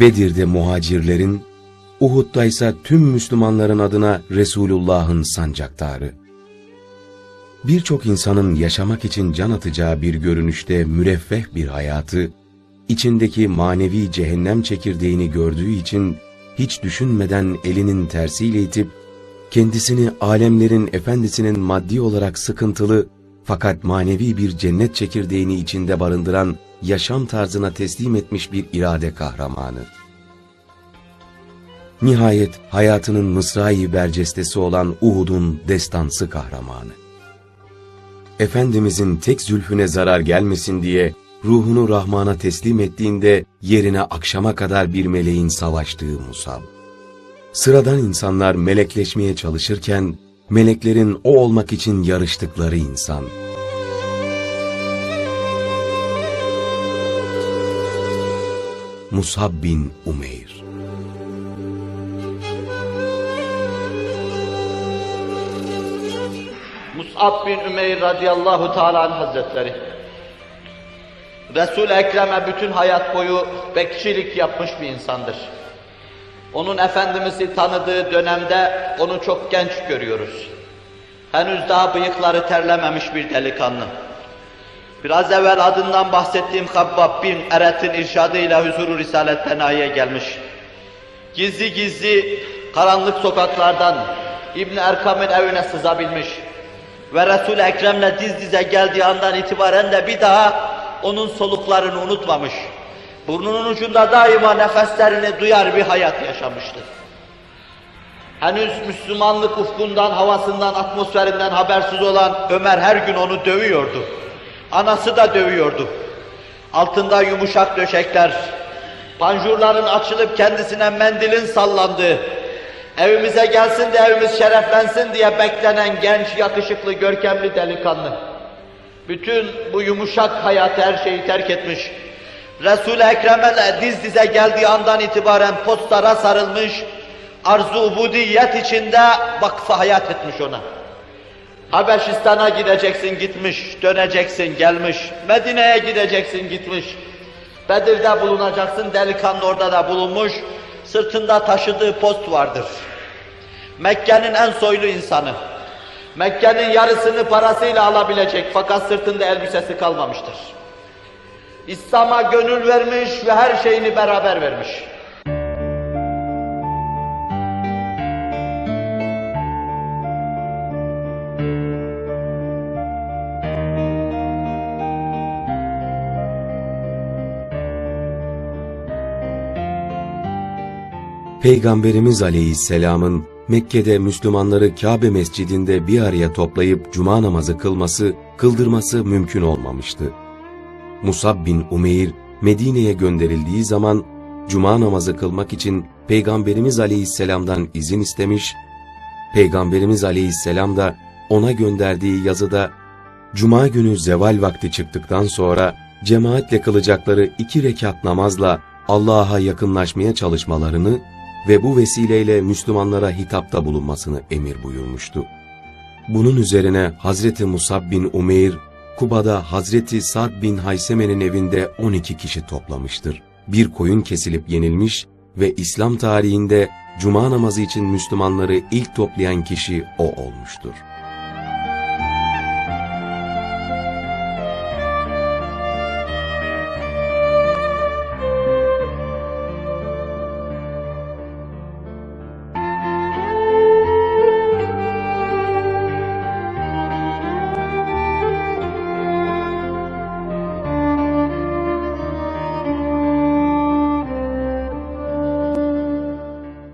Bedir'de muhacirlerin, Uhud'da ise tüm Müslümanların adına Resulullah'ın sancaktarı. Birçok insanın yaşamak için can atacağı bir görünüşte müreffeh bir hayatı, içindeki manevi cehennem çekirdeğini gördüğü için hiç düşünmeden elinin tersiyle itip, kendisini alemlerin efendisinin maddi olarak sıkıntılı fakat manevi bir cennet çekirdeğini içinde barındıran yaşam tarzına teslim etmiş bir irade kahramanı. Nihayet hayatının mısrai bercestesi olan Uhud'un destansı kahramanı. Efendimizin tek zülfüne zarar gelmesin diye ruhunu Rahman'a teslim ettiğinde yerine akşama kadar bir meleğin savaştığı Musab. Sıradan insanlar melekleşmeye çalışırken meleklerin o olmak için yarıştıkları insan. Musab bin Umeyr Mus'ab bin Ümeyr radıyallahu teala hazretleri. Resul-i Ekrem'e bütün hayat boyu bekçilik yapmış bir insandır. Onun Efendimiz'i tanıdığı dönemde onu çok genç görüyoruz. Henüz daha bıyıkları terlememiş bir delikanlı. Biraz evvel adından bahsettiğim Habbab bin Eret'in irşadıyla huzuru Risalet Fenai'ye gelmiş. Gizli gizli karanlık sokaklardan İbn Erkam'ın evine sızabilmiş ve Resul-i Ekrem'le diz dize geldiği andan itibaren de bir daha onun soluklarını unutmamış. Burnunun ucunda daima nefeslerini duyar bir hayat yaşamıştı. Henüz Müslümanlık ufkundan, havasından, atmosferinden habersiz olan Ömer her gün onu dövüyordu. Anası da dövüyordu. Altında yumuşak döşekler, panjurların açılıp kendisine mendilin sallandığı, evimize gelsin de evimiz şereflensin diye beklenen genç, yakışıklı, görkemli delikanlı. Bütün bu yumuşak hayat her şeyi terk etmiş. Resul-i Ekrem'e diz dize geldiği andan itibaren postara sarılmış, arzu ubudiyet içinde vakfı hayat etmiş ona. Habeşistan'a gideceksin gitmiş, döneceksin gelmiş, Medine'ye gideceksin gitmiş, Bedir'de bulunacaksın, delikanlı orada da bulunmuş, sırtında taşıdığı post vardır. Mekke'nin en soylu insanı. Mekke'nin yarısını parasıyla alabilecek fakat sırtında elbisesi kalmamıştır. İslam'a gönül vermiş ve her şeyini beraber vermiş. Peygamberimiz Aleyhisselam'ın Mekke'de Müslümanları Kabe mescidinde bir araya toplayıp cuma namazı kılması, kıldırması mümkün olmamıştı. Musab bin Umeyr Medine'ye gönderildiği zaman cuma namazı kılmak için Peygamberimiz Aleyhisselam'dan izin istemiş, Peygamberimiz Aleyhisselam da ona gönderdiği yazıda Cuma günü zeval vakti çıktıktan sonra cemaatle kılacakları iki rekat namazla Allah'a yakınlaşmaya çalışmalarını ve bu vesileyle Müslümanlara hitapta bulunmasını emir buyurmuştu. Bunun üzerine Hazreti Musab bin Umeyr, Kuba'da Hazreti Sad bin Hayseme'nin evinde 12 kişi toplamıştır. Bir koyun kesilip yenilmiş ve İslam tarihinde Cuma namazı için Müslümanları ilk toplayan kişi o olmuştur.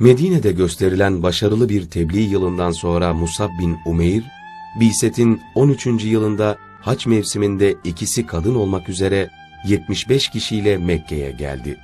Medine'de gösterilen başarılı bir tebliğ yılından sonra Musab bin Umeyr, Biset'in 13. yılında haç mevsiminde ikisi kadın olmak üzere 75 kişiyle Mekke'ye geldi.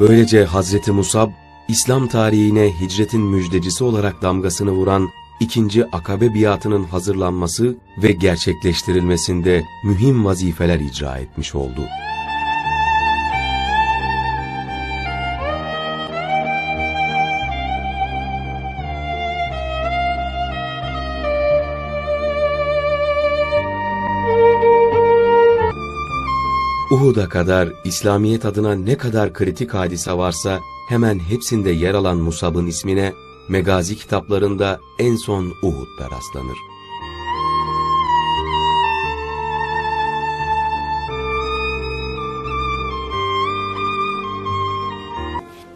Böylece Hazreti Musab, İslam tarihine hicretin müjdecisi olarak damgasını vuran ikinci akabe biatının hazırlanması ve gerçekleştirilmesinde mühim vazifeler icra etmiş oldu. Uhud'a kadar İslamiyet adına ne kadar kritik hadise varsa hemen hepsinde yer alan Musab'ın ismine megazi kitaplarında en son Uhud'da rastlanır.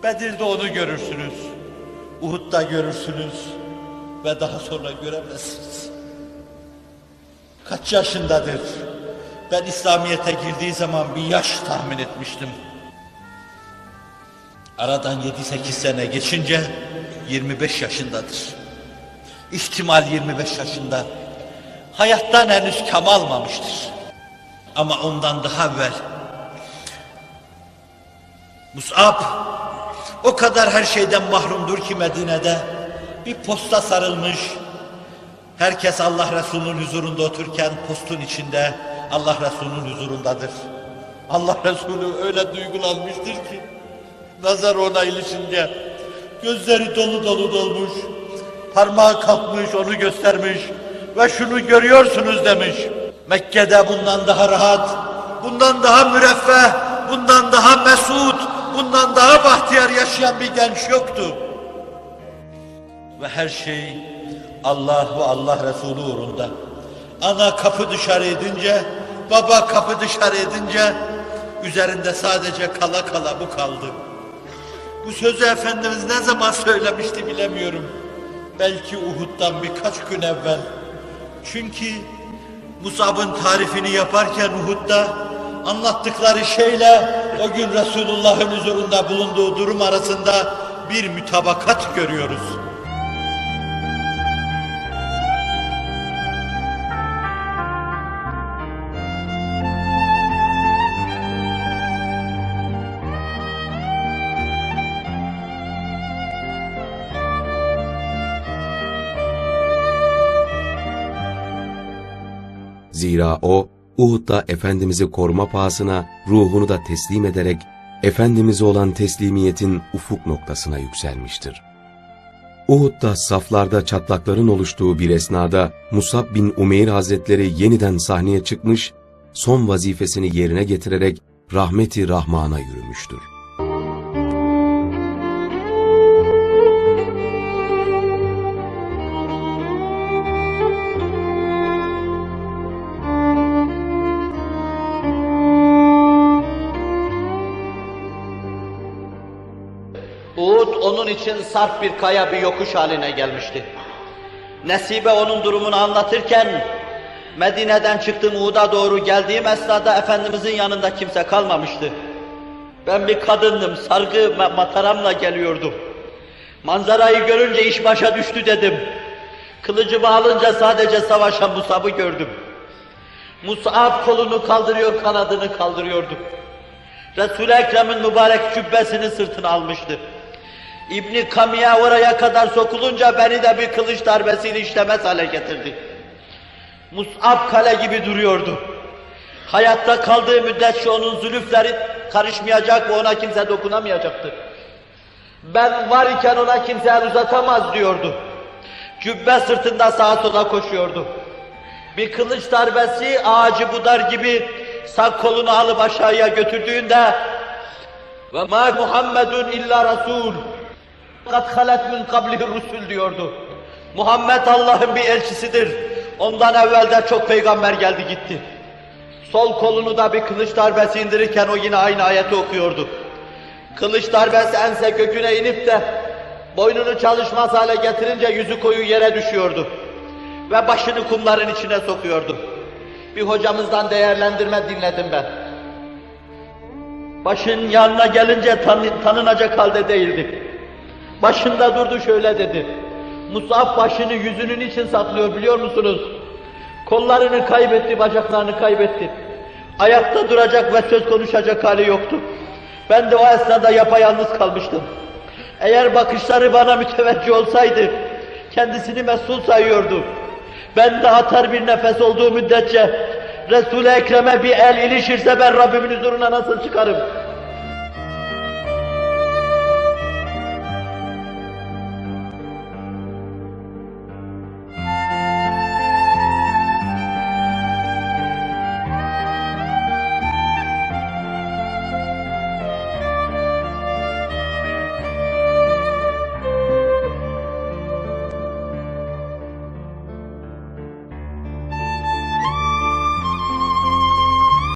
Bedir'de onu görürsünüz. Uhud'da görürsünüz. Ve daha sonra göremezsiniz. Kaç yaşındadır? Ben İslamiyet'e girdiği zaman bir yaş tahmin etmiştim. Aradan 7-8 sene geçince 25 yaşındadır. İhtimal 25 yaşında. Hayattan henüz kam almamıştır. Ama ondan daha evvel Mus'ab o kadar her şeyden mahrumdur ki Medine'de bir posta sarılmış. Herkes Allah Resulü'nün huzurunda otururken postun içinde Allah Resulü'nün huzurundadır. Allah Resulü öyle duygulanmıştır ki nazar ona ilişince gözleri dolu dolu dolmuş. Parmağı kalkmış onu göstermiş ve şunu görüyorsunuz demiş. Mekke'de bundan daha rahat, bundan daha müreffeh, bundan daha mesut, bundan daha bahtiyar yaşayan bir genç yoktu. Ve her şey Allah ve Allah Resulü uğrunda. Ana kapı dışarı edince, baba kapı dışarı edince, üzerinde sadece kala kala bu kaldı. Bu sözü Efendimiz ne zaman söylemişti bilemiyorum. Belki Uhud'dan birkaç gün evvel. Çünkü Musab'ın tarifini yaparken Uhud'da anlattıkları şeyle o gün Resulullah'ın huzurunda bulunduğu durum arasında bir mütabakat görüyoruz. Zira o, Uhud'da Efendimiz'i koruma pahasına ruhunu da teslim ederek, Efendimiz'e olan teslimiyetin ufuk noktasına yükselmiştir. Uhud'da saflarda çatlakların oluştuğu bir esnada Musab bin Umeyr Hazretleri yeniden sahneye çıkmış, son vazifesini yerine getirerek rahmeti Rahman'a yürümüştür. Sarp bir kaya bir yokuş haline gelmişti. Nesibe onun durumunu anlatırken Medine'den çıktım Uhud'a doğru geldiğim esnada Efendimizin yanında kimse kalmamıştı. Ben bir kadındım, sargı ma- mataramla geliyordum. Manzarayı görünce iş başa düştü dedim. Kılıcımı alınca sadece savaşan Musab'ı gördüm. Musab kolunu kaldırıyor, kanadını kaldırıyordu. Resul-i Ekrem'in mübarek cübbesini sırtına almıştı. İbni Kamiye oraya kadar sokulunca beni de bir kılıç darbesiyle işlemez hale getirdi. Mus'ab kale gibi duruyordu. Hayatta kaldığı müddetçe onun zülüfleri karışmayacak ve ona kimse dokunamayacaktı. Ben var iken ona kimse el uzatamaz diyordu. Cübbe sırtında sağa sola koşuyordu. Bir kılıç darbesi ağacı budar gibi sağ kolunu alıp aşağıya götürdüğünde ve ma Muhammedun illa Rasul kad halet min kablihi rusul diyordu. Muhammed Allah'ın bir elçisidir. Ondan evvel de çok peygamber geldi gitti. Sol kolunu da bir kılıç darbesi indirirken o yine aynı ayeti okuyordu. Kılıç darbesi ense köküne inip de boynunu çalışmaz hale getirince yüzü koyu yere düşüyordu. Ve başını kumların içine sokuyordu. Bir hocamızdan değerlendirme dinledim ben. Başın yanına gelince tanı- tanınacak halde değildi. Başında durdu şöyle dedi. Musab başını yüzünün için saklıyor biliyor musunuz? Kollarını kaybetti, bacaklarını kaybetti. Ayakta duracak ve söz konuşacak hali yoktu. Ben de o esnada yapayalnız kalmıştım. Eğer bakışları bana müteveccih olsaydı, kendisini mesul sayıyordu. Ben de atar bir nefes olduğu müddetçe Resul-i Ekrem'e bir el ilişirse ben Rabbimin huzuruna nasıl çıkarım?